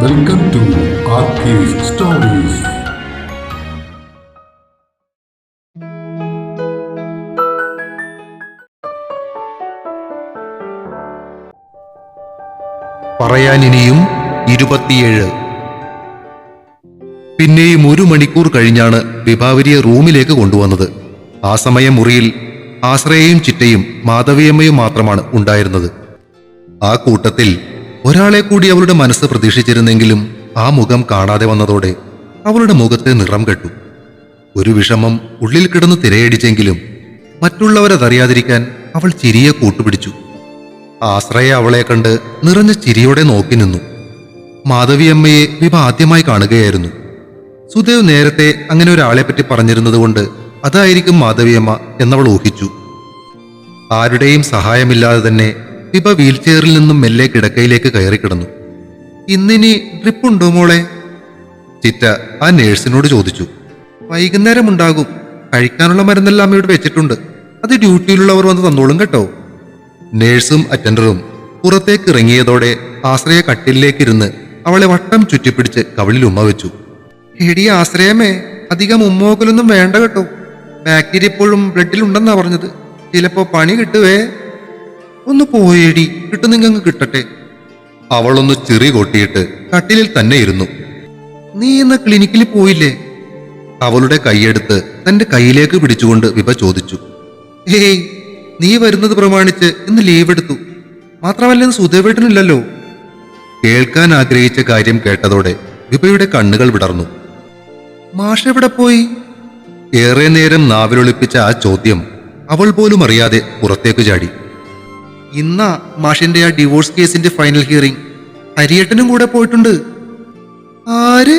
Welcome to stories പറയാനിനിയും ഇരുപത്തിയേഴ്. പിന്നെയും ഒരു മണിക്കൂർ കഴിഞ്ഞാണ് വിഭാവരിയെ റൂമിലേക്ക് കൊണ്ടുവന്നത്. ആ സമയം മുറിയിൽ ആശ്രയയും ചിറ്റയും മാധവിയമ്മയും മാത്രമാണ് ഉണ്ടായിരുന്നത്. ആ കൂട്ടത്തിൽ ഒരാളെ കൂടി അവളുടെ മനസ്സ് പ്രതീക്ഷിച്ചിരുന്നെങ്കിലും ആ മുഖം കാണാതെ വന്നതോടെ അവളുടെ മുഖത്തെ നിറം കെട്ടു. ഒരു വിഷമം ഉള്ളിൽ കിടന്ന് തിരയടിച്ചെങ്കിലും മറ്റുള്ളവരതറിയാതിരിക്കാൻ അവൾ ചിരിയെ കൂട്ടുപിടിച്ചു. ആശ്രയ അവളെ കണ്ട് നിറഞ്ഞ ചിരിയോടെ നോക്കി നിന്നു. മാധവിയമ്മയെ വിഭ ആദ്യമായി കാണുകയായിരുന്നു. സുദേവ് നേരത്തെ അങ്ങനെ ഒരാളെ പറ്റി പറഞ്ഞിരുന്നതുകൊണ്ട് അതായിരിക്കും മാധവിയമ്മ എന്നവൾ ഊഹിച്ചു. ആരുടെയും സഹായമില്ലാതെ തന്നെ വിഭ വീൽചെയറിൽ നിന്നും മെല്ലെ കിടക്കയിലേക്ക് കയറി കിടന്നു ഇന്നിനി ഡ്രിപ്പുണ്ടോ മോളെ? ചിറ്റ ആ നേഴ്സിനോട് ചോദിച്ചു. വൈകുന്നേരം ഉണ്ടാകും കഴിക്കാനുള്ള മരുന്നെല്ലാം ഇവിടെ വെച്ചിട്ടുണ്ട്. അത് ഡ്യൂട്ടിയിലുള്ളവർ വന്ന് തന്നോളും കേട്ടോ. നേഴ്സും അറ്റൻഡറും പുറത്തേക്ക് ഇറങ്ങിയതോടെ ആശ്രയ കട്ടിലേക്കിരുന്ന് അവളെ വട്ടം ചുറ്റിപ്പിടിച്ച് കവിളിൽ ഉമ്മ വെച്ചു. എടി ആശ്രയമേ അധികം ഉമ്മോക്കലൊന്നും വേണ്ട കേട്ടോ. ബാക്ടീരിയ ഇപ്പോഴും ബ്ലഡിലുണ്ടെന്നാ പറഞ്ഞത്. ചിലപ്പോ പണി കിട്ടുവേ. ഒന്ന് പോയേടി കിട്ടുന്നെങ്കിൽ അങ്ങ് കിട്ടട്ടെ. അവളൊന്ന് ചെറി കൊട്ടിയിട്ട് കട്ടിലിൽ തന്നെ ഇരുന്നു. നീ ഇന്ന് ക്ലിനിക്കിൽ പോയില്ലേ? അവളുടെ കൈയെടുത്ത് തന്റെ കൈയിലേക്ക് പിടിച്ചുകൊണ്ട് വിഭ ചോദിച്ചു. ഏയ് നീ വരുന്നത് പ്രമാണിച്ച് ഇന്ന് ലീവ് എടുത്തു. മാത്രമല്ല ഇന്ന് സുധേവേട്ടനില്ലല്ലോ കേൾക്കാൻ ആഗ്രഹിച്ച കാര്യം കേട്ടതോടെ വിഭയുടെ കണ്ണുകൾ വിടർന്നു. മാഷ എവിടെ പോയി? ഏറെ നേരം നാവിലൊളിപ്പിച്ച ആ ചോദ്യം അവൾ പോലും അറിയാതെ പുറത്തേക്ക് ചാടി. ഇന്നാ മാഷിന്റെ ആ ഡിവോഴ്സ് കേസിന്റെ ഫൈനൽ ഹിയറിംഗ് ഹരിയേട്ടനും കൂടെ പോയിട്ടുണ്ട്. ആര്?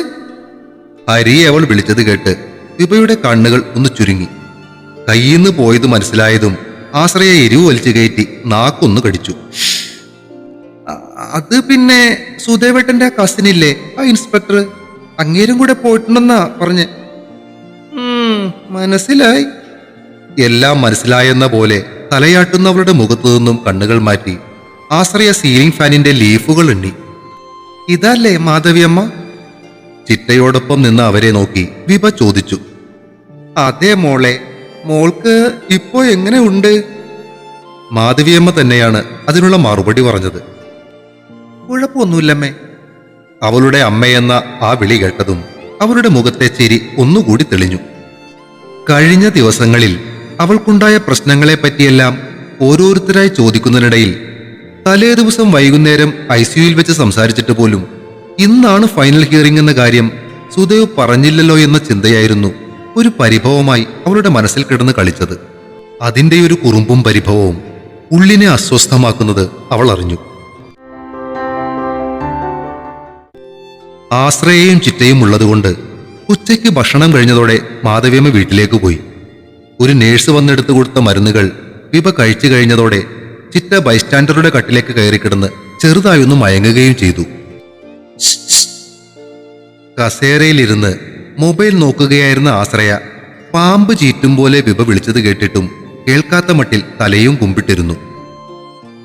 ഹരിയെ അവൾ വിളിച്ചത് കേട്ട് വിഭയുടെ കണ്ണുകൾ ഒന്ന് ചുരുങ്ങി. കയ്യിന്ന് പോയത് മനസ്സിലായതും ആശ്രയ എരിവ് വലിച്ചു കയറ്റി നാക്കൊന്ന് കടിച്ചു. അത് പിന്നെ സുദേവേട്ടന്റെ കസിനില്ലേ ആ ഇൻസ്പെക്ടർ അങ്ങേരും കൂടെ പോയിട്ടുണ്ടെന്നാ പറഞ്ഞ്. മനസ്സിലായി. എല്ലാം മനസ്സിലായെന്ന പോലെ തലയാട്ടുന്നവളുടെ മുഖത്തു നിന്നും കണ്ണുകൾ മാറ്റി ആശ്രയ സീലിംഗ് ഫാനിന്റെ ലീഫുകൾ എണ്ണി. ഇതല്ലേ മാധവിയമ്മ? ചിറ്റയോടൊപ്പം നിന്ന് അവരെ നോക്കി വിഭ ചോദിച്ചു. അതെ മോളെ മോൾക്ക് ഇപ്പോ എങ്ങനെ ഉണ്ട്? മാധവിയമ്മ തന്നെയാണ് അതിനുള്ള മറുപടി പറഞ്ഞത്. കുഴപ്പമൊന്നുമില്ലമ്മേ. അവളുടെ അമ്മയെന്ന ആ വിളി കേട്ടതും അവരുടെ മുഖത്തെ ചിരി ഒന്നുകൂടി തെളിഞ്ഞു. കഴിഞ്ഞ ദിവസങ്ങളിൽ അവൾക്കുണ്ടായ പ്രശ്നങ്ങളെ പറ്റിയെല്ലാം ഓരോരുത്തരായി ചോദിക്കുന്നതിനിടയിൽ തലേ ദിവസം വൈകുന്നേരം ഐ സിയുയിൽ വെച്ച് സംസാരിച്ചിട്ട് പോലും ഇന്നാണ് ഫൈനൽ ഹിയറിംഗ് എന്ന കാര്യം സുദേവ് പറഞ്ഞില്ലല്ലോ എന്ന ചിന്തയായിരുന്നു ഒരു പരിഭവമായി അവളുടെ മനസ്സിൽ കിടന്ന് കളിച്ചത്. അതിന്റെ ഒരു കുറുമ്പും പരിഭവവും ഉള്ളിനെ അസ്വസ്ഥമാക്കുന്നത് അവൾ അറിഞ്ഞു. ആശ്രയയും ചിറ്റയും ഉള്ളതുകൊണ്ട് ഉച്ചയ്ക്ക് ഭക്ഷണം കഴിഞ്ഞതോടെ മാധവിയമ്മ വീട്ടിലേക്ക് പോയി. ഒരു നേഴ്സ് വന്നെടുത്തു കൊടുത്ത മരുന്നുകൾ വിഭ കഴിച്ചു കഴിഞ്ഞതോടെ ചിറ്റ ബൈസ്റ്റാൻഡറുടെ കട്ടിലേക്ക് കയറി കിടന്ന് ചെറുതായൊന്ന് മയങ്ങുകയും ചെയ്തു. കസേരയിലിരുന്ന് മൊബൈൽ നോക്കുകയായിരുന്ന ആശ്രയ പാമ്പ് ചീറ്റും പോലെ വിഭ വിളിച്ചത് കേട്ടിട്ടും കേൾക്കാത്ത മട്ടിൽ തലയും കുമ്പിട്ടിരുന്നു.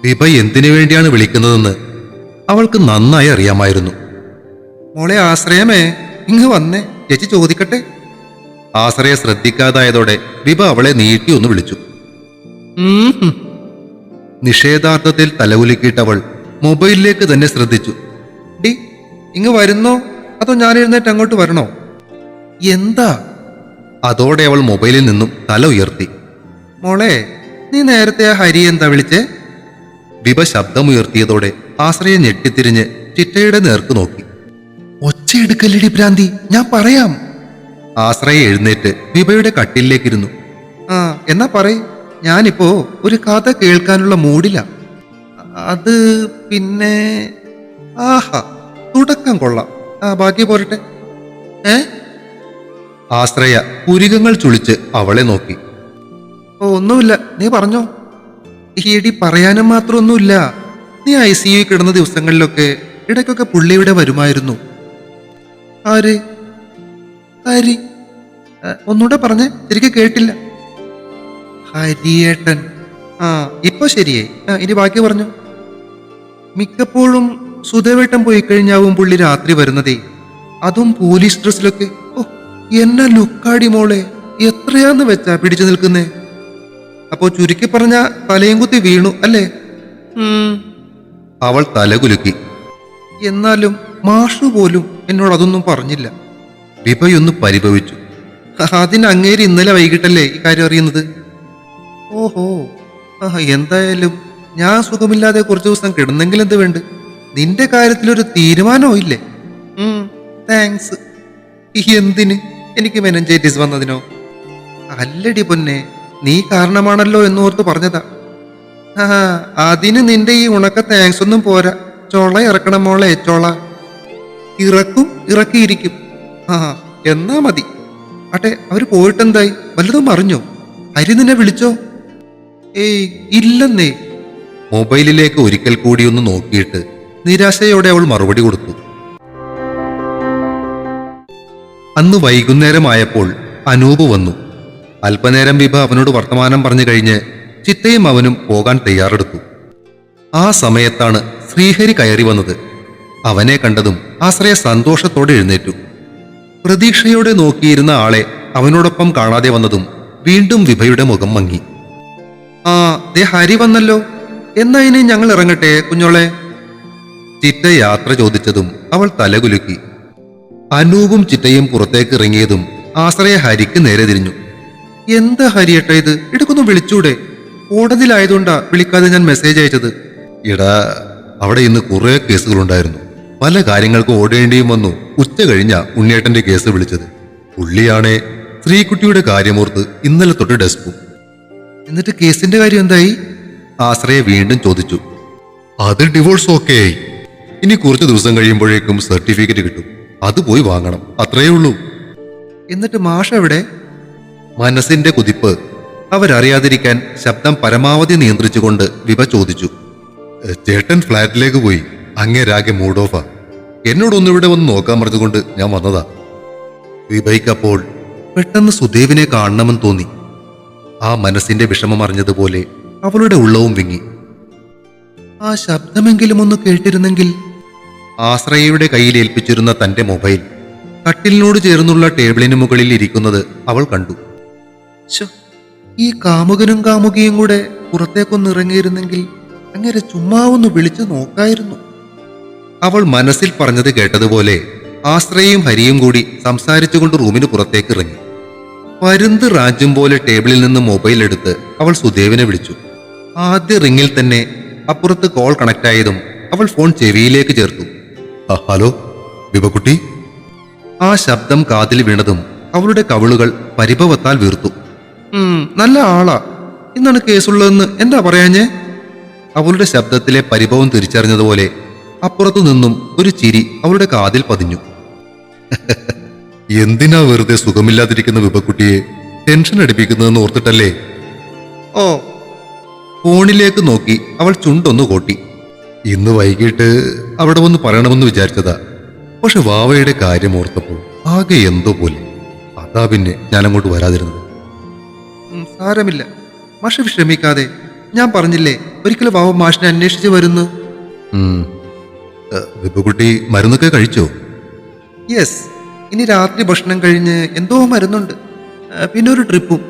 വിഭ എന്തിനു വേണ്ടിയാണ് വിളിക്കുന്നതെന്ന് അവൾക്ക് നന്നായി അറിയാമായിരുന്നു. മോളെ ആശ്രയമേ ഇങ്ങ് വന്നേ. ചേച്ചി ചോദിക്കട്ടെ? ആശ്രയ ശ്രദ്ധിക്കാതായതോടെ വിഭ അവളെ നീട്ടി ഒന്ന് വിളിച്ചു. നിഷേധാർത്ഥത്തിൽ തലകുലുക്കിയിട്ടവൾ മൊബൈലിലേക്ക് തന്നെ ശ്രദ്ധിച്ചു. ഡി ഇങ്ങ് വരുന്നോ? അതോ ഞാൻ എഴുന്നേറ്റ് അങ്ങോട്ട് വരണോ? എന്താ? അതോടെ അവൾ മൊബൈലിൽ നിന്നും തല ഉയർത്തി. മോളെ നീ നേരത്തെ ആ ഹരി എന്താ വിളിച്ചേ? വിഭ ശബ്ദമുയർത്തിയതോടെ ആശ്രയെ ഞെട്ടിത്തിരിഞ്ഞ് ചിറ്റയുടെ നേർക്ക് നോക്കി. ഒച്ചയെടുക്കല്ലടി ഭ്രാന്തി ഞാൻ പറയാം. ആശ്രയ എഴുന്നേറ്റ് വിഭയുടെ കട്ടിലേക്കിരുന്നു ആ. എന്നാ പറയ് ഞാനിപ്പോ ഒരു കഥ കേൾക്കാനുള്ള മൂഡില അത് പിന്നെ ആഹാ തുടക്കം കൊള്ളാം. ആ ബാക്കി പോരട്ടെ. ഏ? ആശ്രയ പുരികങ്ങൾ ചുളിച്ച് അവളെ നോക്കി. ഓ ഒന്നുമില്ല നീ പറഞ്ഞോ. ഈടി പറയാനും മാത്രമൊന്നുമില്ല. നീ ഐ സി യു കിടന്ന ദിവസങ്ങളിലൊക്കെ ഇടയ്ക്കൊക്കെ പുള്ളിയുടെ ഇവിടെ വരുമായിരുന്നു. ആര്? ഹരി. ഒന്നുകൂടെ ഒന്നൂടെ പറഞ്ഞേ ശരിക്കും കേട്ടില്ല. ഹരിയേട്ടൻ. ആ ഇപ്പൊ ശരിയേ. ആ ഇനി ബാക്കി പറഞ്ഞു. മിക്കപ്പോഴും സുധവേട്ടൻ പോയി കഴിഞ്ഞാവും പുള്ളി രാത്രി വരുന്നതേ. അതും പോലീസ് ഡ്രസ്സിലൊക്കെ. ഓ എന്നെ ലുക്കാടി മോളെ. എത്രയാന്ന് വെച്ചാ പിടിച്ചു നിൽക്കുന്നേ. അപ്പോ ചുരുക്കി പറഞ്ഞ തലയും കുത്തി വീണു അല്ലേ. അവൾ തലകുലുക്കി. എന്നാലും മാഷു പോലും എന്നോട് അതൊന്നും പറഞ്ഞില്ല. വിഭയൊന്ന് പരിഭവിച്ചു. അതിന് അങ്ങേര് ഇന്നലെ വൈകിട്ടല്ലേ ഈ കാര്യം അറിയുന്നത്? ഓഹോ ആ എന്തായാലും ഞാൻ സുഖമില്ലാതെ കുറച്ച് ദിവസം കിടന്നെങ്കിൽ എന്ത് വേണ്ട? നിന്റെ കാര്യത്തിലൊരു തീരുമാനവും ഇല്ലേ? താങ്ക്സ് എന്തിന്? എനിക്ക് മെനഞ്ചൈറ്റിസ് വന്നതിനോ? അല്ലടി പൊന്നെ നീ കാരണമാണല്ലോ എന്നോർത്ത് പറഞ്ഞതാ. ആ അതിന് നിന്റെ ഈ ഉണക്ക താങ്ക്സ് ഒന്നും പോരാ. ചോള ഇറക്കണം മോളെ ചോള. ഇറക്കും ഇറക്കിയിരിക്കും. ആ എന്നാ മതി. അട്ടെ അവർ പോയിട്ടെന്തായി? വല്ലതും അറിഞ്ഞോ ഹരി നിന്നെ വിളിച്ചോ? ഏയ് ഇല്ലെന്നേ. മൊബൈലിലേക്ക് ഒരിക്കൽ കൂടി ഒന്ന് നോക്കിയിട്ട് നിരാശയോടെ അവൾ മറുപടി കൊടുത്തു. അന്ന് വൈകുന്നേരമായപ്പോൾ അനൂപ് വന്നു. അല്പനേരം വിഭ അവനോട് വർത്തമാനം പറഞ്ഞു കഴിഞ്ഞ് ചിത്തയും അവനും പോകാൻ തയ്യാറെടുത്തു. ആ സമയത്താണ് ശ്രീഹരി കയറി വന്നത്. അവനെ കണ്ടതും ആശ്രയ സന്തോഷത്തോടെ എഴുന്നേറ്റു. പ്രതീക്ഷയോടെ നോക്കിയിരുന്ന ആളെ അവനോടൊപ്പം കാണാതെ വന്നതും വീണ്ടും വിഭയുടെ മുഖം മങ്ങി. ആ ദേ ഹരി വന്നല്ലോ. എന്നാ ഇനി ഞങ്ങൾ ഇറങ്ങട്ടെ കുഞ്ഞോളെ? ചിറ്റ യാത്ര ചോദിച്ചതും അവൾ തലകുലുക്കി. അനൂപും ചിറ്റയും പുറത്തേക്ക് ഇറങ്ങിയതും ആശ്രയ ഹരിക്ക് നേരെ തിരിഞ്ഞു. എന്താ ഹരിയട്ട ഇത്? ഇടക്കൊന്ന് വിളിച്ചൂടെ? കോടതിയിലായതുകൊണ്ടാ വിളിക്കാതെ ഞാൻ മെസ്സേജ് അയച്ചത്. ഇടാ അവിടെ ഇന്ന് കുറേ കേസുകളുണ്ടായിരുന്നു. പല കാര്യങ്ങൾക്കും ഓടേണ്ടിയും വന്നു. ഉച്ച കഴിഞ്ഞ ഉണ്ണിയേട്ടന്റെ കേസ് വിളിച്ചത്. പുള്ളിയാണേ ശ്രീകുട്ടിയുടെ കാര്യമോർത്ത് ഇന്നലെ തൊട്ട് ഡെസ്കും എന്നിട്ട് കേസിന്റെ കാര്യം എന്തായി? ആശ്രയെ വീണ്ടും ചോദിച്ചു. അത് ഡിവോഴ്സ് ഓക്കെ ആയി. ഇനി കുറച്ച് ദിവസം കഴിയുമ്പോഴേക്കും സർട്ടിഫിക്കറ്റ് കിട്ടും. അത് പോയി വാങ്ങണം. അത്രയേ ഉള്ളൂ. എന്നിട്ട് മാഷ എവിടെ? മനസ്സിന്റെ കുതിപ്പ്. അവരറിയാതിരിക്കാൻ ശബ്ദം പരമാവധി നിയന്ത്രിച്ചുകൊണ്ട് വിഭ ചോദിച്ചു. ചേട്ടൻ ഫ്ലാറ്റിലേക്ക് പോയി. അങ്ങേരാകെ മൂഡ് ഓഫാ. എന്നോടൊന്ന് ഇവിടെ വന്ന് നോക്കാൻ പറഞ്ഞുകൊണ്ട് ഞാൻ വന്നതാ. വിഭയ്ക്കപ്പോൾ പെട്ടെന്ന് സുദേവിനെ കാണണമെന്ന് തോന്നി. ആ മനസ്സിന്റെ വിഷമം അറിഞ്ഞതുപോലെ അവളുടെ ഉള്ളവും വിങ്ങി. ആ ശബ്ദമെങ്കിലും ഒന്ന് കേട്ടിരുന്നെങ്കിൽ ആശ്രയയുടെ കയ്യിൽ ഏൽപ്പിച്ചിരുന്ന തന്റെ മൊബൈൽ കട്ടിലിനോട് ചേർന്നുള്ള ടേബിളിന് മുകളിൽ ഇരിക്കുന്നത് അവൾ കണ്ടു. ഈ കാമുകനും കാമുകിയും കൂടെ പുറത്തേക്കൊന്ന് ഇറങ്ങിയിരുന്നെങ്കിൽ അങ്ങനെ ചുമ്മാ ഒന്ന് വിളിച്ചു നോക്കായിരുന്നു. അവൾ മനസ്സിൽ പറഞ്ഞത് കേട്ടതുപോലെ ആശ്രയയും ഹരിയും കൂടി സംസാരിച്ചുകൊണ്ട് റൂമിന് പുറത്തേക്ക് ഇറങ്ങി പരുന്ത് രാജ്യം പോലെ ടേബിളിൽ നിന്ന് മൊബൈൽ എടുത്ത് അവൾ സുദേവിനെ വിളിച്ചു. ആദ്യ റിങ്ങിൽ തന്നെ അപ്പുറത്ത് കോൾ കണക്ട് ആയതും അവൾ ഫോൺ ചെവിയിലേക്ക് ചേർത്തു. ഹലോ വിഭകുട്ടി ആ ശബ്ദം കാതിൽ വീണതും അവളുടെ കവിളുകൾ പരിഭവത്താൽ വീർത്തു. നല്ല ആളാ. ഇന്നാണ് കേസുള്ളതെന്ന് എന്താ പറയാഞ്ഞേ? അവളുടെ ശബ്ദത്തിലെ പരിഭവം തിരിച്ചറിഞ്ഞതുപോലെ അപ്പുറത്തു നിന്നും ഒരു ചിരി അവളുടെ കാതിൽ പതിഞ്ഞു. എന്തിനാ വെറുതെ സുഖമില്ലാതിരിക്കുന്ന വിപക്കുട്ടിയെ ടെൻഷൻ അടിപ്പിക്കുന്നതെന്ന് ഓർത്തിട്ടല്ലേ? ഓ ഫോണിലേക്ക് നോക്കി അവൾ ചുണ്ടൊന്നു കോട്ടി. ഇന്ന് വൈകിട്ട് അവിടെ വന്ന് പറയണമെന്ന് വിചാരിച്ചതാ. പക്ഷെ വാവയുടെ കാര്യം ഓർത്തപ്പോൾ ആകെ എന്തോ പോലെ. അതാ പിന്നെ ഞാൻ അങ്ങോട്ട് വരാതിരുന്നത് സാരമില്ല. മാഷ് വിഷമിക്കാതെ ഞാൻ പറഞ്ഞില്ലേ ഒരിക്കലും വാവ മാഷിനെ അന്വേഷിച്ച് വരുന്നു? വിപുകുട്ടി മരുന്നൊക്കെ കഴിച്ചോ? യെസ് ഇനി രാത്രി ഭക്ഷണം കഴിഞ്ഞ് എന്തോ മരുന്നുണ്ട്. പിന്നെ ഒരു ട്രിപ്പും.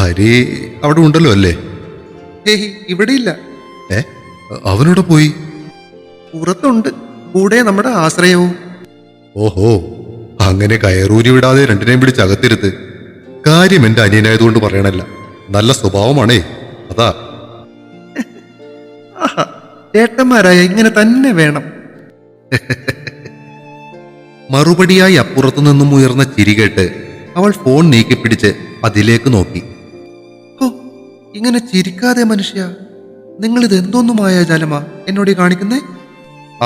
ഹരി അവിടെ ഉണ്ടല്ലോ അല്ലേ? ഏയ് ഇവിടെ ഇല്ല ഏ അവനോട് പോയി? പുറത്തുണ്ട്. കൂടെ നമ്മുടെ ആശ്രയവും. ഓഹോ അങ്ങനെ കയറൂരി വിടാതെ രണ്ടിനെയും പിടിച്ച് അകത്തിരുത്ത്. കാര്യം എന്റെ അനിയനായതുകൊണ്ട് പറയണല്ല. നല്ല സ്വഭാവമാണേ. അതാ. ചേട്ടന്മാരായ ഇങ്ങനെ തന്നെ വേണം. മറുപടിയായി അപ്പുറത്തു നിന്നും ഉയർന്ന ചിരി കേട്ട് അവൾ ഫോൺ നീക്കിപ്പിടിച്ച് അതിലേക്ക് നോക്കി. ഓ ഇങ്ങനെ ചിരിക്കാതെ മനുഷ്യ നിങ്ങൾ ഇത് എന്തോന്നു മായാജാലമാ എന്നോട് കാണിക്കുന്നേ?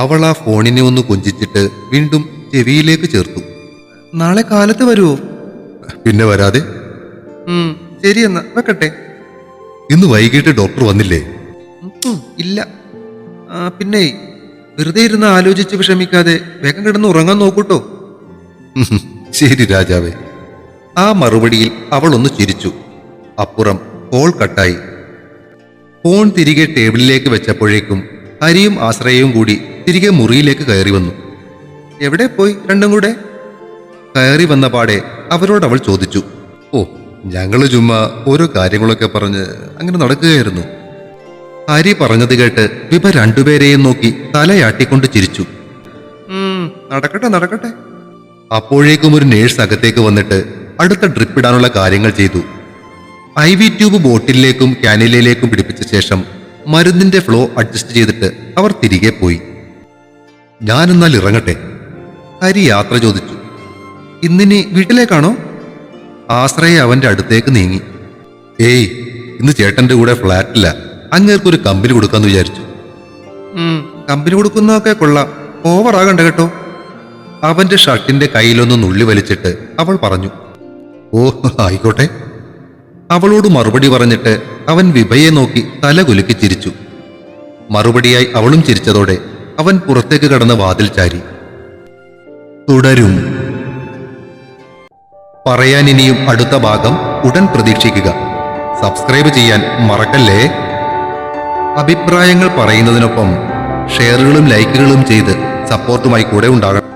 അവൾ ആ ഫോണിനെ ഒന്ന് കൊഞ്ചിച്ചിട്ട് വീണ്ടും ചെവിയിലേക്ക് ചേർത്തു. നാളെ കാലത്ത് വരുമോ പിന്നെ വരാതെ? ശരി എന്നാ വെക്കട്ടെ. ഇന്ന് വൈകിട്ട് ഡോക്ടർ വന്നില്ലേ? ഇല്ല. പിന്നെ വെറുതെ ഇരുന്ന് ആലോചിച്ച് വിഷമിക്കാതെ വേഗം കിടന്ന് ഉറങ്ങാൻ നോക്കൂട്ടോ. ശരി രാജാവേ. ആ മറുപടിയിൽ അവൾ ഒന്ന് ചിരിച്ചു. അപ്പുറം കോൾ കട്ടായി. ഫോൺ തിരികെ ടേബിളിലേക്ക് വെച്ചപ്പോഴേക്കും ഹരിയും ആശ്രയവും കൂടി തിരികെ മുറിയിലേക്ക് കയറി വന്നു. എവിടെ പോയി രണ്ടും കൂടെ? കയറി വന്ന പാടെ അവരോട് അവൾ ചോദിച്ചു. ഓ ഞങ്ങൾ ചുമ്മാ ഓരോ കാര്യങ്ങളൊക്കെ പറഞ്ഞ് അങ്ങനെ നടക്കുകയായിരുന്നു. ഹരി പറഞ്ഞത് കേട്ട് വിഭ രണ്ടുപേരെയും നോക്കി തലയാട്ടിക്കൊണ്ട് ചിരിച്ചു. "ഉം, നടക്കട്ടെ നടക്കട്ടെ. അപ്പോഴേക്കും ഒരു നേഴ്സ് അകത്തേക്ക് വന്നിട്ട് അടുത്ത ഡ്രിപ്പ് ഇടാനുള്ള കാര്യങ്ങൾ ചെയ്തു. ഐ വി ട്യൂബ് ബോട്ടിലേക്കും ക്യാനിലയിലേക്കും പിടിപ്പിച്ച ശേഷം മരുന്നിന്റെ ഫ്ലോ അഡ്ജസ്റ്റ് ചെയ്തിട്ട് അവർ തിരികെ പോയി. ഞാനെന്നാൽ ഇറങ്ങട്ടെ? ഹരി യാത്ര ചോദിച്ചു. ഇന്നിനി വീട്ടിലേക്കാണോ? ആശ്രയ അവന്റെ അടുത്തേക്ക് നീങ്ങി. ഏയ് ഇന്ന് ചേട്ടന്റെ കൂടെ ഫ്ലാറ്റില്ല അങ്ങേർക്കൊരു കമ്പനി കൊടുക്കാന്ന് വിചാരിച്ചു. കമ്പനി കൊടുക്കുന്നതൊക്കെ കൊള്ളാം. ഓവറാകണ്ട കേട്ടോ. അവന്റെ ഷർട്ടിന്റെ കയ്യിലൊന്ന് നുള്ളി വലിച്ചിട്ട് അവൾ പറഞ്ഞു ഓ ആയിക്കോട്ടെ. അവളോട് മറുപടി പറഞ്ഞിട്ട് അവൻ വിഭയെ നോക്കി തല കുലുക്കി ചിരിച്ചു. മറുപടിയായി അവളും ചിരിച്ചതോടെ അവൻ പുറത്തേക്ക് കടന്ന് വാതിൽ ചാരി. തുടരും. പറയാൻ ഇനിയും അടുത്ത ഭാഗം ഉടൻ പ്രതീക്ഷിക്കുക. സബ്സ്ക്രൈബ് ചെയ്യാൻ മറക്കല്ലേ? അഭിപ്രായങ്ങൾ പറയുന്നതിനൊപ്പം ഷെയറുകളും ലൈക്കുകളും ചെയ്ത് സപ്പോർട്ടുമായി കൂടെ ഉണ്ടാകണം.